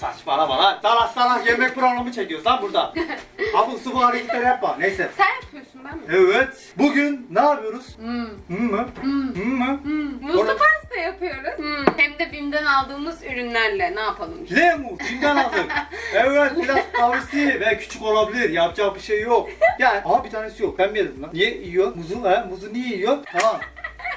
Saçmalama lan. Salak salak yemek programı çekiyoruz lan burada. Abuk subuk hareketler yapma. Neyse. Sen yapıyorsun ben mi? Evet. Bugün ne yapıyoruz? Hmm. Hı mı? Hmm. Hı mı? Hmm. Muzlu Orada- pasta yapıyoruz. Hmm. Hem de BİM'den aldığımız ürünlerle ne yapalım işte. Lemu, kimden aldık? evet biraz kavrisi ve küçük olabilir. Yapacak bir şey yok. Yani aha bir tanesi yok. Ben mi yedim lan? Niye yiyor? Muzu ha? Muzu niye yiyor? Tamam.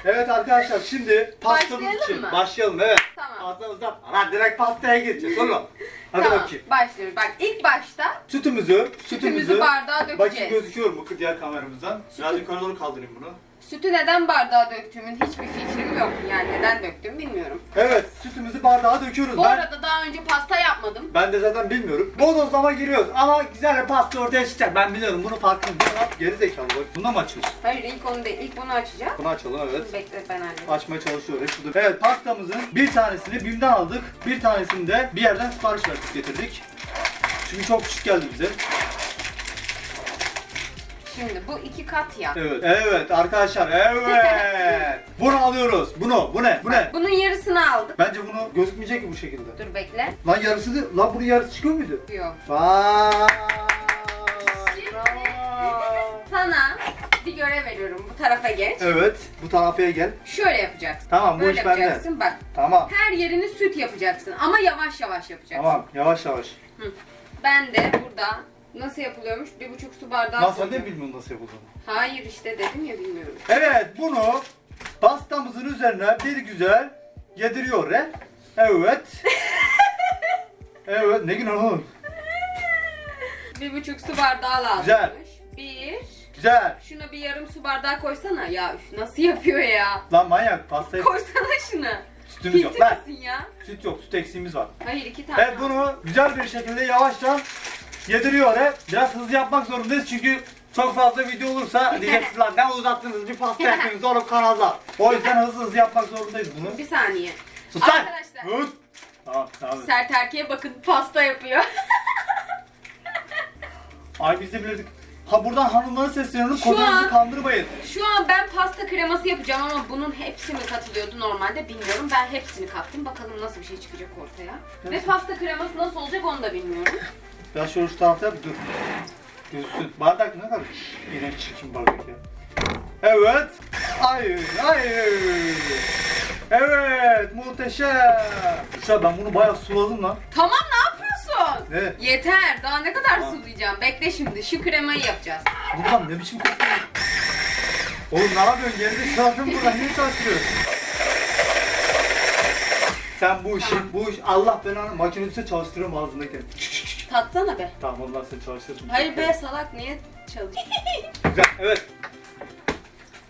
Evet arkadaşlar şimdi pastamız Başlayalım için mı? başlayalım evet. Tamam. Uzatma. Lan direkt pastaya gireceğiz oğlum. Hadi tamam, bakayım. başlıyoruz. Bak ilk başta Sütümüzü, sütümüzü bardağa Bakayım dökeceğiz. gözüküyor mu diğer kameramızdan? Biraz yukarı doğru kaldırayım bunu. Sütü neden bardağa döktüğümün hiçbir fikrim yok. Yani neden döktüğümü bilmiyorum. Evet, sütümüzü bardağa döküyoruz. Bu ben, arada daha önce pasta yapmadım. ben de zaten bilmiyorum. Bodozlama giriyoruz ama güzel bir pasta ortaya çıkacak. Ben biliyorum bunu farkındayım. Bunu yap, Geri zekalı bak. Bununla mı açıyorsun? Hayır ilk onu değil. İlk bunu açacağım. Bunu açalım evet. Bekle ben halledeyim. Açmaya çalışıyoruz. Şurada. Evet pastamızın bir tanesini BİM'den aldık. Bir tanesini de bir yerden sipariş verdik getirdik. Çünkü çok küçük geldi bize. Şimdi bu iki kat ya. Evet. Evet arkadaşlar evet. bunu alıyoruz. Bunu. Bu ne? Bu ne? Bunun yarısını aldık. Bence bunu gözükmeyecek ki bu şekilde. Dur bekle. Lan yarısı da, lan bunun yarısı çıkıyor muydu? Yok. Vay. Görev veriyorum. Bu tarafa geç. Evet. Bu tarafa gel. Şöyle yapacaksın. Tamam bu Böyle iş bende. yapacaksın. Bak. Tamam. Her yerini süt yapacaksın ama yavaş yavaş yapacaksın. Tamam. Yavaş yavaş. Hı. Ben de burada nasıl yapılıyormuş? Bir buçuk su bardağı Lan sen koydum. de bilmiyorsun nasıl yapıldığını. Hayır işte dedim ya bilmiyorum. Evet bunu pastamızın üzerine bir güzel yediriyor he. Evet. evet ne gün oğlum. Bir buçuk su bardağı lazımmış. Güzel. Bir. Güzel. Şuna bir yarım su bardağı koysana. Ya üf, nasıl yapıyor ya? Lan manyak pastayı Koysana şunu. sütümüz yok lan. Bitirsin ya. Süt yok süt eksiğimiz var. Hayır iki tane. Evet bunu güzel bir şekilde yavaşça yediriyor he. Biraz hızlı yapmak zorundayız çünkü çok fazla video olursa diyeceksiniz lan ne uzattınız bir pasta yapıyorsunuz oğlum kanalda. O yüzden hızlı hızlı yapmak zorundayız bunu. Bir saniye. Sus lan. Arkadaşlar. Sus. Tamam tamam. Sert erkeğe bakın pasta yapıyor. Ay biz de bilirdik. Ha buradan hanımlara sesleniyorum. Şu Kocanızı an- kandırmayın. Şu an ben pasta kreması yapacağım ama bunun hepsi mi katılıyordu normalde bilmiyorum. Ben hepsini kattım. Bakalım nasıl bir şey çıkacak ortaya. Ve pasta kreması nasıl olacak onu da bilmiyorum. Biraz şöyle şu tarafta yap dur. Gözsün. Bardak ne kadar? Yine çirkin bardak ya. Evet. Hayır, hayır. Evet, muhteşem. Şu ben bunu bayağı suladım lan. Tamam ne yapıyorsun? Ne? Yeter. Daha ne kadar Tamam. sulayacağım? Bekle şimdi. Şu kremayı yapacağız. Buradan ne biçim kokuyor? Oğlum ne yapıyorsun? Geldi çaldın buradan. Niye çalıştırıyorsun? Sen bu işi, bu iş Allah belanı makinesi çalıştırıyorum ağzındaki. Tatsana be. Tamam Allah seni çalıştırsın. Hayır be salak niye çalış? Güzel, evet.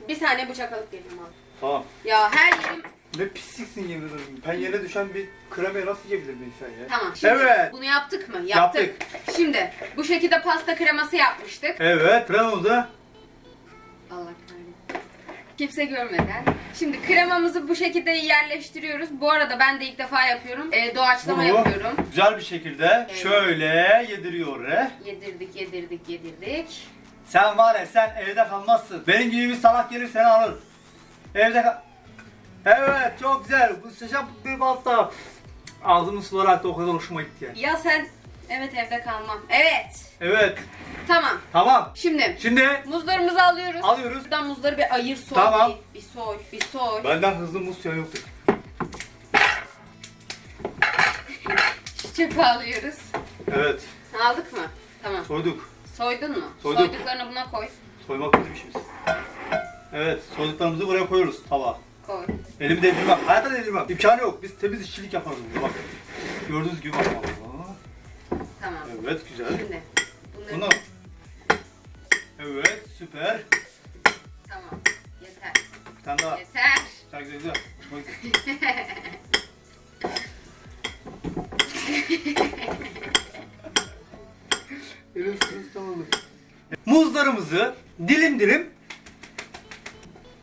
bir saniye bıçak alıp geleyim abi. Tamam. Ya her yerim... Ne pisliksin yemin ederim. Penyere düşen bir kremayı nasıl yiyebilir bir insan ya? Tamam şimdi Evet. bunu yaptık mı? Yaptık. Şimdi bu şekilde pasta kreması yapmıştık. Evet, kremamızı. Allah kahretsin. Kimse görmeden. Şimdi kremamızı bu şekilde yerleştiriyoruz. Bu arada ben de ilk defa yapıyorum. Ee, doğaçlama Bunu yapıyorum. güzel bir şekilde Evet. şöyle yediriyor. he. Yedirdik, yedirdik, yedirdik. Sen var ya sen evde kalmazsın. Benim gibi bir salak gelir seni alır. Evde kal... Evet çok güzel. Bu sıcak bir pasta. Ağzımın suları aktı o kadar hoşuma gitti yani. Ya sen... Evet evde kalmam. Evet. Evet Tamam. tamam. Şimdi Şimdi muzlarımızı alıyoruz. alıyoruz. Buradan muzları bir ayır soy. Tamam. Bir, bir soy, bir soy. Benden hızlı muz yağı yoktur. Çöpe alıyoruz. Evet Aldık mı? Tamam. soyduk. Soydun mu? Soyduk. Soyduklarını buna koy. Soymak bir şey. Evet soyduklarımızı buraya koyuyoruz tabağa. Koy. Elimi değdirmem. Hayatta değdirmem. İmkanı yok. Biz temiz işçilik yaparız burada bak. Gördüğünüz gibi bak. Allah. Tamam. Evet güzel. Şimdi bunları... Bunu. Evet süper. Tamam. Yeter. Bir tane daha. Yeter. Güzel güzel güzel. Elim tamamdır. Muzlarımızı dilim dilim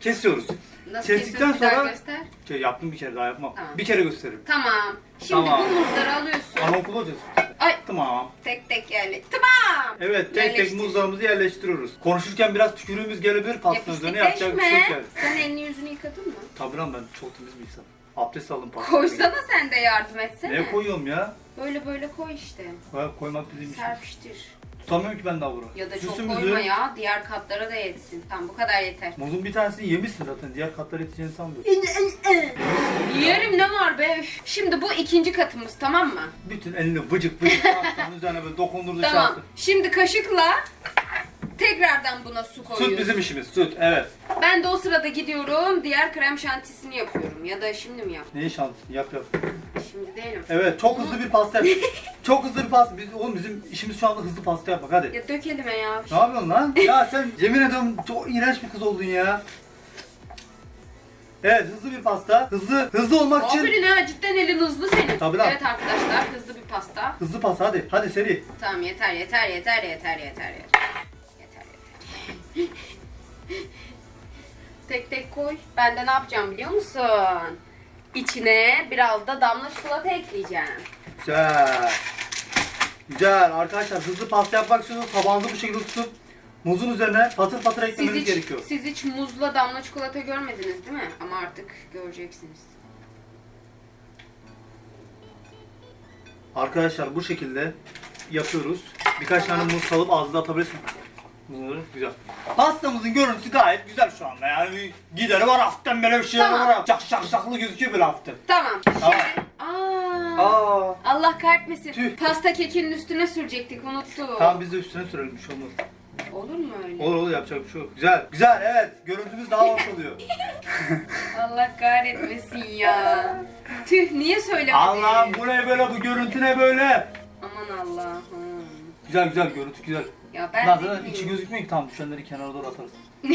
kesiyoruz. Nasıl Kestikten kesiyoruz bir daha sonra- göster. Şey, yaptım bir kere daha yapmam. Tamam. Bir kere gösteririm. Tamam. Şimdi Tamam. bu muzları alıyorsun. Anaokulu hocası. Ay Tamam. tek tek yerle. Tamam. Evet tek tek Yerleştir. muzlarımızı yerleştiriyoruz. Konuşurken biraz tükürüğümüz gelebilir pastanın üzerine yapacak bir şey yok yani. Sen elini yüzünü yıkadın mı? Tabii lan ben çok temiz bir insanım. Abdest alın pasta. Koysana sen de yardım etsene. Neye koyuyorum ya? Böyle böyle koy işte. Koy- Koymak bizim işimiz. Serpiştir. Tutamıyorum ki ben daha bunu. Ya da çok Süsümüzü- koyma ya. Diğer katlara da yetsin. Tamam bu kadar yeter. Muzun bir tanesini yemişsin zaten. Diğer katları yeteceğini sanmıyorum. Yerim ne var be? Üf. Şimdi bu ikinci katımız tamam mı? Bütün elini vıcık vıcık pastanın üzerine böyle dokundurdu şey Tamam. Şimdi kaşıkla tekrardan buna su koyuyoruz. Süt bizim işimiz. Süt evet. Ben de o sırada gidiyorum. Diğer krem şantisini yapıyorum. Ya da şimdi mi yap? Neyi şans? Yap yap. Şimdi değilim. Evet çok hızlı bir pasta yap. çok hızlı bir pasta. Biz, oğlum bizim işimiz şu anda hızlı pasta yapmak hadi. Ya dök elime ya. Ne yapıyorsun lan? ya sen yemin ediyorum çok iğrenç bir kız oldun ya. Evet hızlı bir pasta. Hızlı hızlı olmak için Aferin ha cidden elin hızlı senin. Tabii lan. Evet arkadaşlar hızlı bir pasta. hızlı pasta hadi. Hadi seri. Tamam yeter yeter yeter yeter. Yeter yeter. Tek tek koy. Ben de ne yapacağım biliyor musun? İçine biraz da damla çikolata ekleyeceğim. Güzel. Güzel arkadaşlar hızlı pasta yapmak istiyorsanız tabağınızı bu şekilde tutup muzun üzerine patır patır Siz eklemeniz hiç, gerekiyor. siz hiç muzla damla çikolata görmediniz değil mi? Ama artık göreceksiniz. Arkadaşlar bu şekilde yapıyoruz. Birkaç tane muz salıp ağzına atabilirsin. Bunları güzel. Pastamızın görüntüsü gayet güzel şu anda yani gideri var hafiften böyle bir şey Tamam. var. Şak şak şaklı gözüküyor böyle hafiften. Tamam. Tamam. Aa, Aa. Allah kahretmesin. Tüh. Pasta kekinin üstüne sürecektik unuttum. Tamam biz de üstüne sürelim bir şey olmaz. Olur mu öyle? Olur olur yapacak bir şey yok. Güzel. Güzel evet. Görüntümüz daha hoş oluyor. Allah kahretmesin ya. Tüh niye söylemedin? Allah'ım bu ne böyle bu görüntü ne böyle? Aman Allah'ım. Güzel güzel görüntü güzel. Ya ben Lan zaten içi gözükmüyor ki tam düşenleri kenara doğru atarız.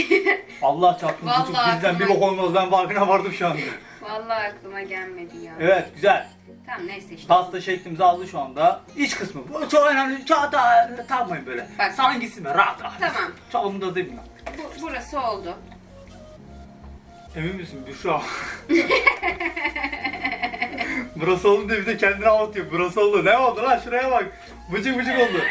Allah çarpsın Vallahi çocuk bizden bir aklıma- bok olmaz ben farkına vardım şu anda. Vallahi aklıma gelmedi ya. Evet güzel. Tamam neyse işte. Pasta şeklimizi aldı şu anda. İç kısmı. Bu çok önemli. Çok da takmayın böyle. Bak. Sana gitsin be rahat rahat. Tamam. Çok umurda değil mi? Bu, burası oldu. Emin misin Büşra? Burası oldu diye bir de kendini avutuyor. Burası oldu. Ne oldu lan şuraya bak. Bıcık bıcık oldu.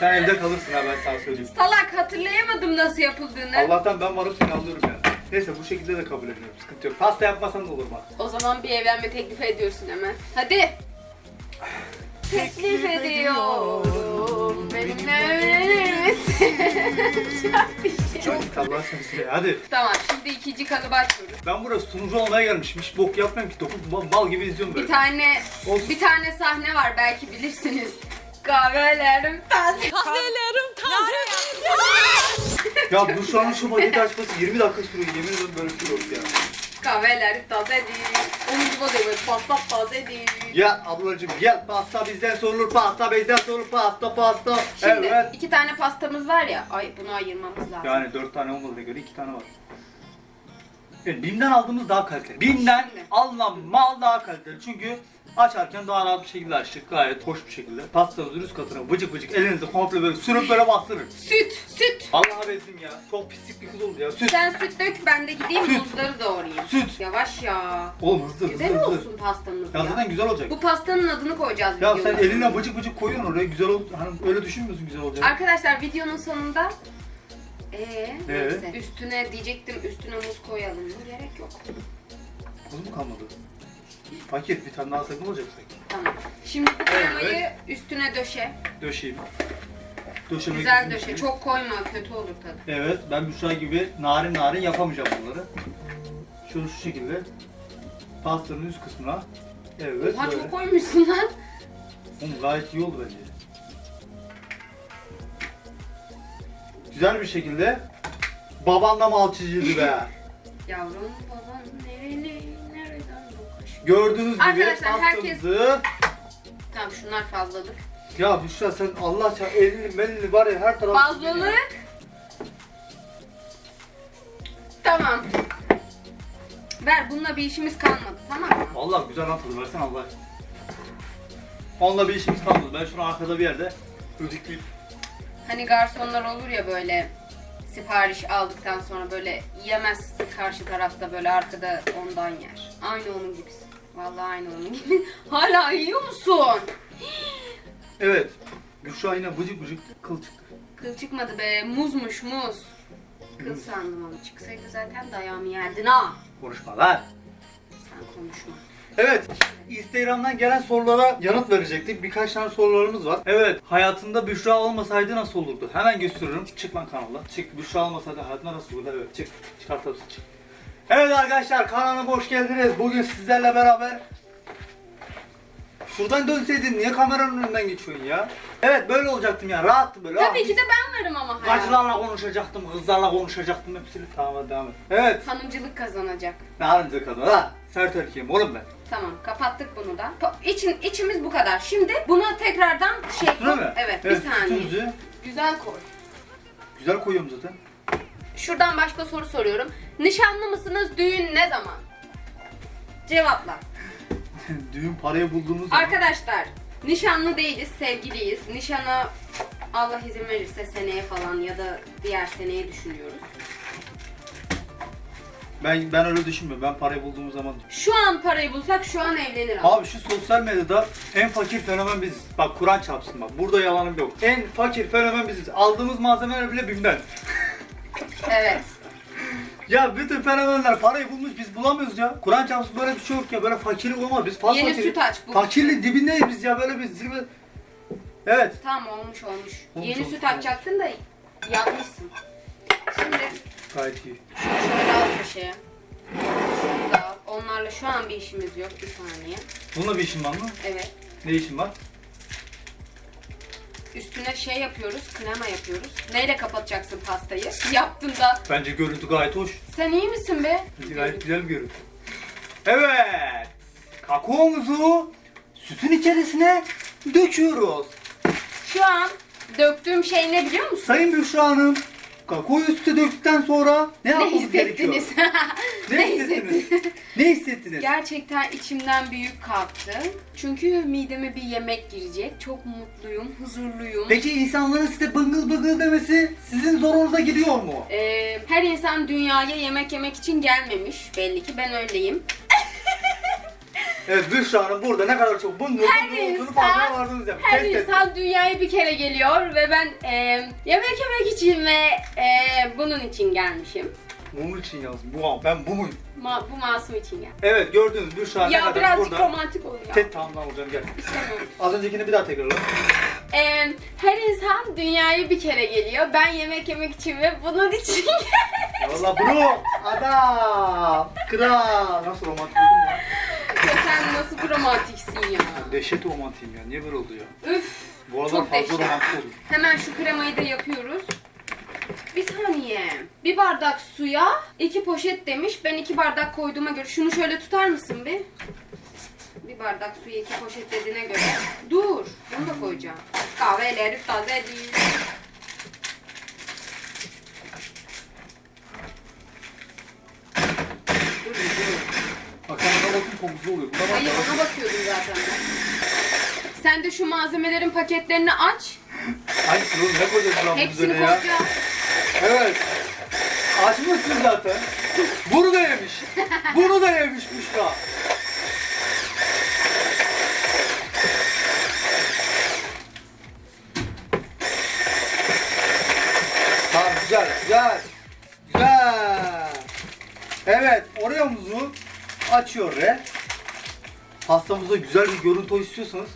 Sen evde kalırsın ha ben sana söyleyeyim. Salak hatırlayamadım nasıl yapıldığını. Allah'tan ben varıp seni alıyorum yani. Neyse bu şekilde de kabul ediyorum. Sıkıntı yok. Pasta yapmasan da olur bak. O zaman bir evlenme teklif ediyorsun hemen. Hadi. Teklif ediyorum. Benimle evlenir misin? Hadi Allah seni size. Hadi. tamam şimdi ikinci kalıbı açıyoruz. Ben burası sunucu olmaya gelmişim. Hiç bok yapmıyorum ki. Dokup bal, bal gibi izliyorum Bir böyle. tane Olsun. bir tane sahne var belki bilirsiniz. Kahvelerim taze. Kahvelerim taze. ya bu şu an şu paketi açması 20 dakika sürüyor. Yemin ediyorum böyle bir şey yok ya. Kahvelerim taze değil. Omuzuma diyor böyle pasta taze değil. Gel ablacığım gel. Pasta bizden sorulur. Pasta bizden sorulur. Pasta pasta. Şimdi Evet. iki tane pastamız var ya. Ay bunu ayırmamız lazım. Yani 4 tane olmadığına göre 2 tane var. Evet, BİM'den aldığımız daha kaliteli. BİM'den alınan mal daha kaliteli. Çünkü açarken daha rahat bir şekilde açtık. Gayet hoş bir şekilde. Pastanızın üst katına vıcık vıcık elinizi komple böyle sürüp böyle bastırın. Süt, süt. Allah'a bezdim ya. Çok pislik bir kız oldu ya. Süt. Sen süt dök ben de gideyim Süt. muzları doğrayayım. Süt. Yavaş ya. Oğlum hızlı hızlı Güzel hızlı. olsun pastamız Ya ya. zaten güzel olacak. Bu pastanın adını koyacağız Ya sen eline bıcık bıcık koyuyorsun oraya güzel ol. Hani öyle düşünmüyorsun güzel olacak. Arkadaşlar videonun sonunda ee, Evet. neyse. Üstüne diyecektim üstüne muz koyalım mı? Gerek yok. Kız mı kalmadı? Paket bir tane daha sakın olacak sanki. Tamam. Şimdi bu kremayı Evet. üstüne döşe. Döşeyim. Döşemek Güzel döşe. şey. Çok koyma kötü olur tadı. Evet ben Büşra gibi narin narin yapamayacağım bunları. Şunu şu şekilde pastanın üst kısmına evet Oha böyle. çok koymuşsun lan. Oğlum gayet iyi oldu bence. Güzel bir şekilde babanla mal çizildi be. Yavrum baban nereli nereden bu? Gördüğünüz gibi Arkadaşlar, herkes- pastamızı Tamam şunlar fazlalık. ya Büşra sen Allah çar elini melini var ya her tarafı Fazlalık. Tamam. Ver bununla bir işimiz kalmadı tamam mı? Vallahi güzel atıldı versen Allah aşkına. Onunla bir işimiz kalmadı. Ben şunu arkada bir yerde ödükleyip Hani garsonlar olur ya böyle sipariş aldıktan sonra böyle yemez karşı tarafta böyle arkada ondan yer. Aynı onun gibisin. Vallahi aynı onun gibi. Hala yiyor musun? Evet. Büşra yine bıcık bıcık kıl çıktı. Kıl çıkmadı be. Muzmuş muz. Kıl sandım ama çıksaydı zaten dayağımı yerdin ha. Konuşma lan. Sen konuşma. Evet. Instagram'dan gelen sorulara yanıt verecektik. Birkaç tane sorularımız var. Evet. Hayatında Büşra olmasaydı nasıl olurdu? Hemen gösteriyorum. Çık lan kanala. Çık. Büşra olmasaydı hayatında nasıl olurdu? Evet. Çık. Çıkartabilirsin. Çık. Evet arkadaşlar kanalıma hoş geldiniz. Bugün sizlerle beraber Şuradan dönseydin niye kameranın önünden geçiyorsun ya? Evet böyle olacaktım ya rahattım böyle. Tabii ki de ben varım ama hayatım. Gacılarla konuşacaktım, kızlarla konuşacaktım hepsini. Tamam devam et. Evet. Hanımcılık kazanacak. Ne halinize kadar ha? Sert erkeğim oğlum ben. Tamam kapattık bunu da. Po- İçin, içimiz bu kadar. Şimdi bunu tekrardan şey Üstüne mi? Evet, bir saniye. sütümüzü Güzel koy. güzel koyuyorum zaten. Şuradan başka soru soruyorum. Nişanlı mısınız? Düğün ne zaman? Cevapla. Düğün parayı bulduğumuz zaman. Arkadaşlar nişanlı değiliz, sevgiliyiz. Nişana Allah izin verirse seneye falan ya da diğer seneye düşünüyoruz. Ben ben öyle düşünmüyorum. Ben parayı bulduğumuz zaman. Şu an parayı bulsak şu an evlenir ama. Abi şu sosyal medyada en fakir fenomen biziz. Bak Kur'an çarpsın bak. Burada yalanım yok. En fakir fenomen biziz. Aldığımız malzemeler bile BİM'den. Evet. Ya bütün fenomenler parayı bulmuş biz bulamıyoruz ya. Kur'an çarpsın böyle bir şey yok ya. Böyle fakirlik olmaz. Biz fazla Yeni fakiriz. süt aç, bu- Fakirliğin dibindeyiz biz ya. Böyle bir zirve. Evet. Tamam olmuş olmuş. Olmuş, Yeni olmuş, süt olmuş. açacaktın da yanlışsın. Şimdi Gayet iyi. şöyle al köşeye. Şunu da al. Onlarla şu an bir işimiz yok. Bir saniye. Bununla bir işin var mı? Evet. Ne işin var? Üstüne şey yapıyoruz, krema yapıyoruz. Neyle kapatacaksın pastayı? Yaptın da. Bence görüntü gayet hoş. Sen iyi misin be? Gayet güzel bir görüntü. Evet. Kakaomuzu sütün içerisine döküyoruz. Şu an döktüğüm şey ne biliyor musun? Sayın Büşra Hanım, kakaoyu süte döktükten sonra ne Ne yapmamız gerekiyor? hissettiniz? Ne Ne hissettiniz? ne hissettiniz? Gerçekten içimden büyük kalktı. Çünkü mideme bir yemek girecek. Çok mutluyum, huzurluyum. Peki insanların size bıngıl bıngıl demesi sizin zorunuza gidiyor mu? Ee, her insan dünyaya yemek yemek için gelmemiş. Belli ki ben öyleyim. Evet Büşra Hanım burada ne kadar çok bıngıl Her bıngıl olduğunu insan- farkına vardınız ya. Her Test ettim. insan dünyaya bir kere geliyor ve ben e, yemek yemek için ve e, bunun için gelmişim. Bunun için yazdım. Bu, ben bu muyum? Ma- bu masum için gel. Evet gördünüz Büşra ne Ya kadar birazcık burada. romantik oluyor. Tet tamam olacağım gel. İstemiyorum. Az öncekini bir daha tekrarla. E, her insan dünyaya bir kere geliyor. Ben yemek yemek için ve bunun için geldim. Valla bro adam kral nasıl romantik oldun ya? Sen nasıl bir romantiksin ya. Dehşet romantiyim ya niye böyle oldu ya? Üf. Bu arada Çok fazla dehşet. romantik oldum. Hemen şu kremayı da yapıyoruz. Bir saniye. Bir bardak suya iki poşet demiş. Ben iki bardak koyduğuma göre. Şunu şöyle tutar mısın bir? Bir bardak suya iki poşet dediğine göre. Dur. Bunu da koyacağım. Kahveleri taze değil. Dur, dur. Bak sana da bakın kokusu oluyor. Buna bak. Hayır ona bakıyordum zaten ben. Sen de şu malzemelerin paketlerini aç. Hangisi oğlum ne koyacağız lan Hepsini üzerine ya? koyacağım. Evet. Açmışsın zaten. Bunu da yemiş. Bunu da yemiş Büşra. Tamam güzel güzel. Güzel. Evet Oreo'muzu açıyor re. Pastamıza güzel bir görüntü istiyorsanız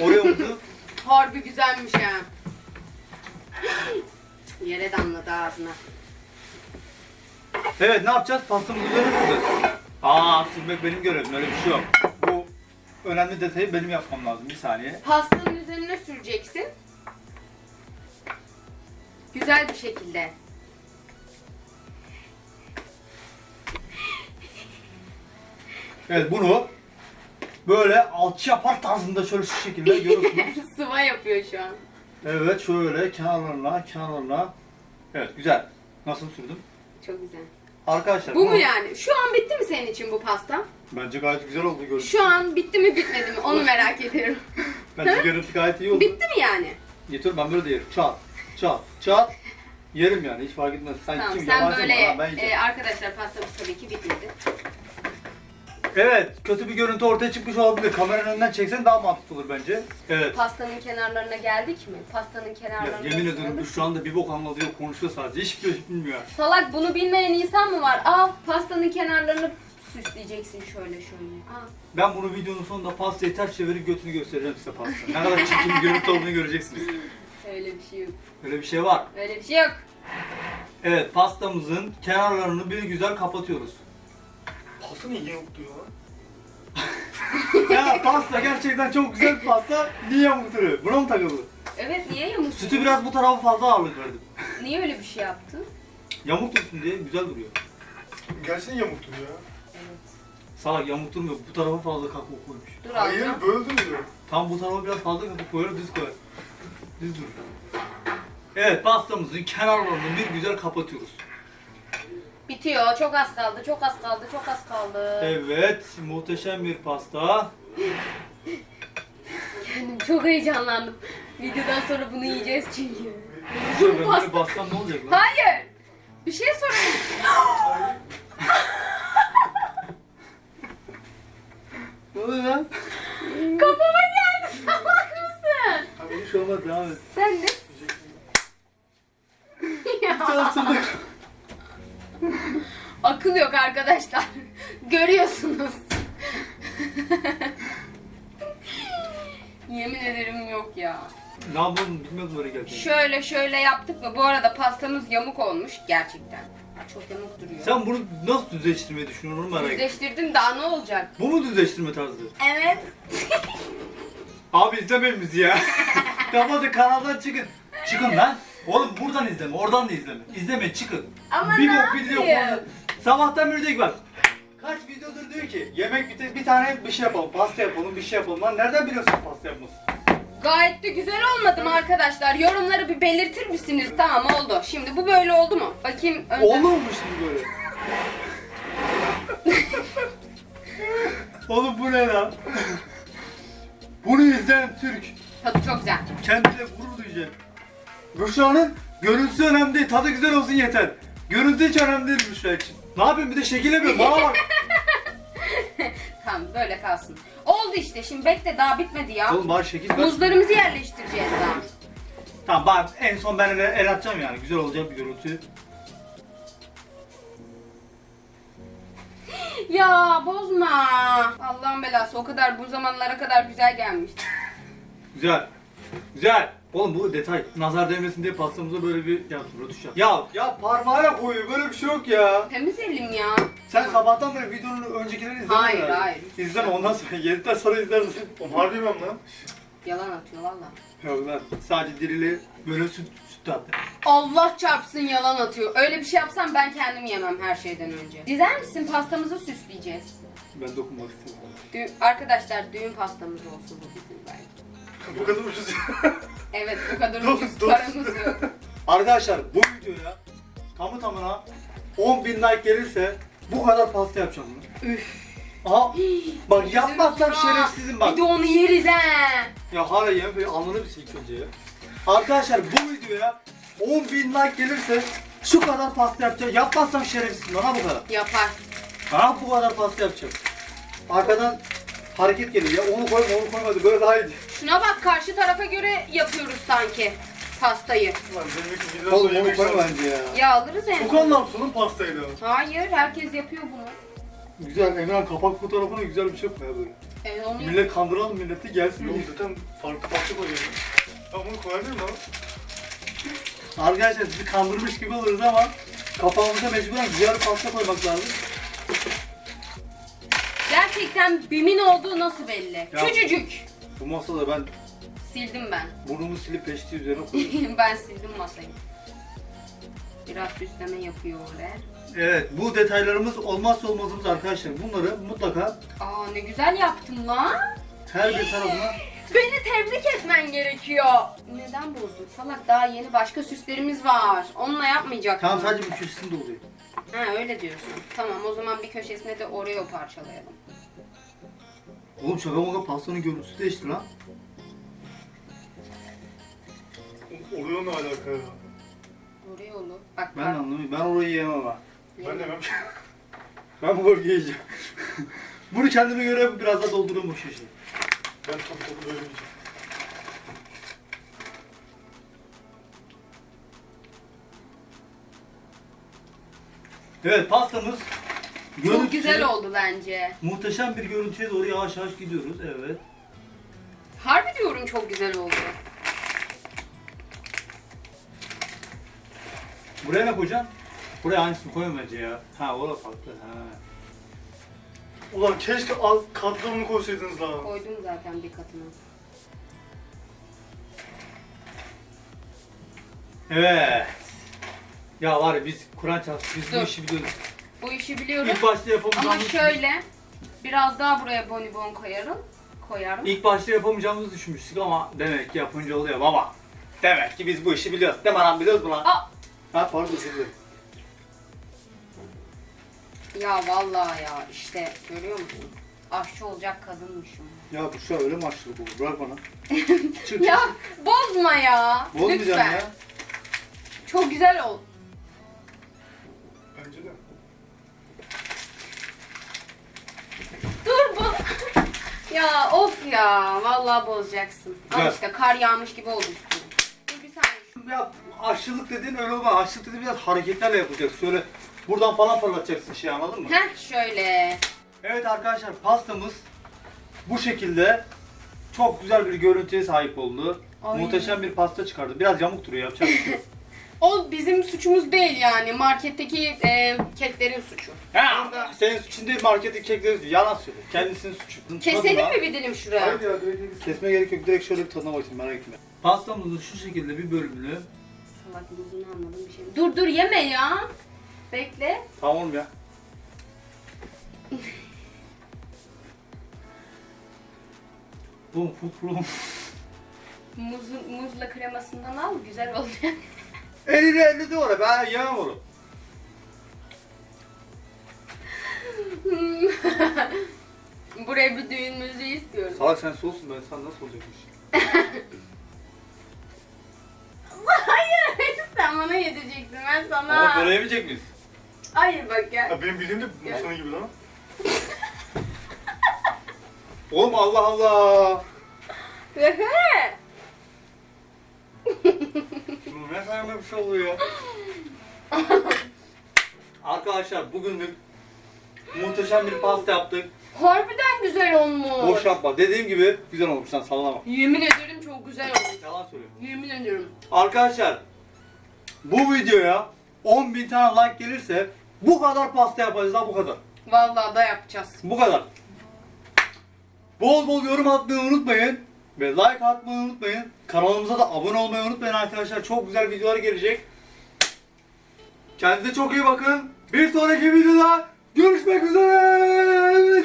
Oreo'muzu Harbi güzelmiş ha. Yere damladı ağzına. Evet ne yapacağız? Pastamızı üzerine süreceğiz. Aa silmek benim görevim öyle bir şey yok. Bu önemli detayı benim yapmam lazım bir saniye. Pastanın üzerine süreceksin. Güzel bir şekilde. Evet bunu böyle alçı yapar tarzında şöyle şu şekilde görüyorsunuz. Sıva yapıyor şu an. Evet şöyle kenarlarına kenarlarına. Evet güzel. Nasıl sürdüm? Çok güzel. Arkadaşlar Bu mu yani? Şu an bitti mi senin için bu pasta? Bence gayet güzel oldu görüntü. Şu an bitti mi bitmedi mi? Onu merak ediyorum. Bence görüntü gayet iyi oldu. Bitti mi yani? Getir ben böyle de yerim. Çat çat çat. Yerim yani hiç fark etmez. Sen Tamam kim sen yabancı böyle e, arkadaşlar pastamız tabii ki bitmedi. Evet, kötü bir görüntü ortaya çıkmış olabilir. Kameranın önünden çeksen daha mantıklı olur bence. Evet. Pastanın kenarlarına geldik mi? Pastanın Ya, kenarlarına yemin ediyorum bu şu anda bir bok anlatıyor, konuşuyor sadece. Hiçbir şey bilmiyor. Salak bunu bilmeyen insan mı var? Al pastanın kenarlarını süsleyeceksin şöyle şöyle. Aa, Ben bunu videonun sonunda pastayı ters çevirip götünü göstereceğim size pasta. Ne kadar çirkin bir görüntü olduğunu göreceksiniz. öyle bir şey yok. Böyle bir şey var. Öyle bir şey yok. Evet pastamızın kenarlarını bir güzel kapatıyoruz. Pası niye duruyor lan? Ya pasta gerçekten çok güzel bir pasta. Niye yamuk duruyor? Buna mı takıldı? Evet niye yamuk? Sütü biraz bu tarafa fazla ağırlık verdim. Niye öyle bir şey yaptın? Yamuk dursun diye güzel duruyor. Gerçekten yamuk duruyor ya. Evet. Salak yamuk durmuyor. Bu tarafa fazla kakao koymuş. Dur Hayır alacağım. böyle duruyor. Tam bu tarafa biraz fazla kakao koyar düz koyar. Düz dur. Evet pastamızın kenarlarını bir güzel kapatıyoruz. Bitiyor. Çok az kaldı. Çok az kaldı. Çok az kaldı. Evet muhteşem bir pasta. Kendim çok heyecanlandım. Videodan sonra bunu yiyeceğiz çünkü. Ben böyle bassam ne olacak lan? Hayır. Bir şey sorayım. Ne oluyor lan? Kafama geldi. Salak mısın? Abi bir şey olmaz devam et. Sen de... ya, Çalıştırdık. Akıl yok arkadaşlar. Görüyorsunuz. Yemin ederim yok ya. Ne yapalım bilmiyorum böyle geldi. Şöyle şöyle yaptık ve bu arada pastamız yamuk olmuş gerçekten. Çok yamuk duruyor. Sen bunu nasıl düzleştirmeyi düşünüyorsun onu merak ettim. Düzleştirdim daha ne olacak? Bu mu düzleştirme tarzı? Evet. Abi izlemeyin bizi ya. Kapatın kanaldan çıkın. Çıkın lan. Oğlum buradan izleme, oradan da izleme. İzleme çıkın. Ama bir ne bok video yapayım? Sabahtan beri diyor ki bak. Kaç videodur diyor ki yemek bitir bir tane bir şey yapalım, pasta yapalım, bir şey yapalım. Lan nereden biliyorsun pasta yapmasın? Gayet de güzel olmadı mı arkadaşlar? Yorumları bir belirtir misiniz? Tamam oldu. Şimdi bu böyle oldu mu? Bakayım önce. Oldu mu şimdi böyle? Oğlum bu ne lan? Bunu izleyen Türk Tadı çok güzel. kendine gurur duyacak. Büşra'nın görüntüsü önemli değil, tadı güzel olsun yeter. Görüntü hiç önemli değil Büşra için. Ne yapayım bir de şekil yapıyorum, bana bak. Tamam böyle kalsın. Oldu işte şimdi bekle daha bitmedi ya. Oğlum bari şekil ver. Muzlarımızı yerleştireceğiz daha. Tamam bari en son ben el, el atacağım yani, güzel olacak bir görüntü. Ya bozma. Allah'ın belası o kadar bu zamanlara kadar güzel gelmişti. Güzel. Güzel. Oğlum bu detay. Nazar değmesin diye pastamıza böyle bir yaptım, rötuş yaptım. Ya, ya parmağıyla koyuyor, böyle bir şey yok ya. Temiz elim ya. Sen sabahtan beri videonun öncekilerini izledin Hayır, herhalde. hayır. İzleme ondan sonra, yedikten sonra izlersin. Oğlum harbi ben lan. Yalan atıyor valla. Yok lan, sadece dirili böyle süt, süt tatlı. Allah çarpsın yalan atıyor. Öyle bir şey yapsam ben kendim yemem her şeyden önce. Dizer misin pastamızı süsleyeceğiz. Ben dokunmak istedim. Dü- arkadaşlar düğün pastamız olsun bu bizim belki. Bu kadar ucuz. Evet bu kadar Dur, ucuz dur. paramız yok. Arkadaşlar bu videoya tamı tamına 10 bin like gelirse bu kadar pasta yapacağım bunu. Üf. Aha bak yapmazsam ha. şerefsizim bak. Bir de onu yeriz he. Ya hala yemek böyle alnını bir silk önce ya. Arkadaşlar bu videoya 10 bin like gelirse şu kadar pasta yapacağım. Yapmazsam şerefsizim bana bu kadar. Yapar. Ha bu kadar pasta yapacağım. Arkadan hareket geliyor ya onu koyma onu koymadı böyle daha iyi. Şuna bak karşı tarafa göre yapıyoruz sanki pastayı. Lan benim için Oğlum onu yemek koyma bence ya. Ya alırız en Çok son. anlamsızın pastaydı o. Hayır herkes yapıyor bunu. Güzel Emran kapak fotoğrafına güzel bir şey yapma ya böyle. Evet onu Millet kandıralım milleti gelsin. Yok zaten farklı pasta koyuyorum. Ben bunu koyabilir miyim abi? Arkadaşlar sizi kandırmış gibi oluruz ama kafamıza mecburen güzel bir pasta koymak lazım. Gerçekten BİM'in olduğu nasıl belli? Ya. Küçücük. Bu masada ben Sildim ben. burnumu silip peşte üzerine koyuyorum. ben sildim masayı. Biraz süsleme yapıyor oraya. evet bu detaylarımız olmazsa olmazımız arkadaşlar. Bunları mutlaka Aa ne güzel yaptın lan. her bir tarafına Beni tebrik etmen gerekiyor. Neden bozdun salak? Daha yeni başka süslerimiz var. Onunla yapmayacaktım. Tamam sadece bir köşesinde oluyor. Ha öyle diyorsun. Tamam o zaman bir köşesine de Oreo parçalayalım. Oğlum şaka maka pastanın görüntüsü değişti lan. Oluyor ne alaka ya? Oreo'lu. Bak Ben bak. de anlamıyorum. Ben orayı yiyemem ama. Ben de yemem. Ben bu bölgeyi yiyeceğim. Bunu kendime göre biraz daha dolduruyorum bu şişeyi. Ben top topu böyle yiyeceğim. Evet pastamız Çok Görüntüsü- güzel oldu bence. Muhteşem bir görüntüye doğru yavaş yavaş gidiyoruz. Evet. Harbi diyorum çok güzel oldu. Buraya ne koyacaksın? Buraya aynısını koyma bence ya. Ha o da farklı. Ha. Ulan keşke alt katlarını koysaydınız lan. Koydum zaten bir katını. Evet. Ya var ya biz Kur'an çalsın biz bu Dur. işi biliyoruz. Bu işi biliyorum. İlk başta Ama yapamayacağımız şöyle biraz daha buraya bonibon koyarım. Koyarım. İlk başta yapamayacağımızı düşünmüştük ama demek ki yapınca oluyor baba. Demek ki biz bu işi biliyoruz. Değil mi lan biliyoruz mu lan? Aa! Ha pardon özür dilerim. Ya vallahi ya işte görüyor musun? Aşçı olacak kadınmışım. Ya bu şu öyle mi açlık olur? Bırak bana. Çık Ya bozma ya. Bozmayacağım Lütfen. ya. Çok güzel ol. Bence de. Dur bu. ya of ya. Vallahi bozacaksın. Al Güzel. işte kar yağmış gibi oldu üstüne. Dur bir saniye. Ya aşçılık dediğin öyle olmaz. Aşçılık dediğin biraz hareketlerle yapacaksın. Şöyle buradan falan fırlatacaksın şey anladın mı? Heh şöyle. Evet arkadaşlar pastamız bu şekilde çok güzel bir görüntüye sahip oldu. Ay. Muhteşem bir pasta çıkardı. Biraz yamuk duruyor yapacak bir şey yok. O bizim suçumuz değil yani. Marketteki e, keklerin suçu. Ha, senin suçun değil marketin kekleri yalan söylüyor. Kendisinin suçu. Keselim Tadına- mi bir dilim şuraya? Hayır ya böyle değil. Kesme gerek yok. Direkt şöyle bir tadına bakayım merak etme. Pastamızın şu şekilde bir bölümünü Salak yüzünü anladım bir şey. Dur dur yeme ya. Bekle. tamam ya. Bum bum bum. Muzun, muzla kremasından al güzel olacak. Elini elini de oraya ben yemem onu. Buraya bir düğün müziği istiyorum. Salak sen soğuksun ben sana nasıl olacakmış? Hayır sen bana yedireceksin ben sana. Ama böyle yemeyecek miyiz? Hayır bak gel. Ya benim bildiğim de Musa'nın gibi lan. Oğlum Allah Allah. Bu ne kadar bir şey oluyor? Arkadaşlar bugünlük muhteşem bir pasta yaptık. Harbiden güzel olmuş. Boş yapma. Dediğim gibi güzel olmuş lan sallama. Yemin ederim çok güzel olmuş. Yalan söylüyorum. Yemin ediyorum. Arkadaşlar bu videoya 10.000 tane like gelirse bu kadar pasta yapacağız ha bu kadar. Vallahi da yapacağız. Bu kadar. Bol bol yorum atmayı unutmayın. Ve like atmayı unutmayın. Kanalımıza da abone olmayı unutmayın arkadaşlar. Çok güzel videolar gelecek. Kendinize çok iyi bakın. Bir sonraki videoda görüşmek üzere.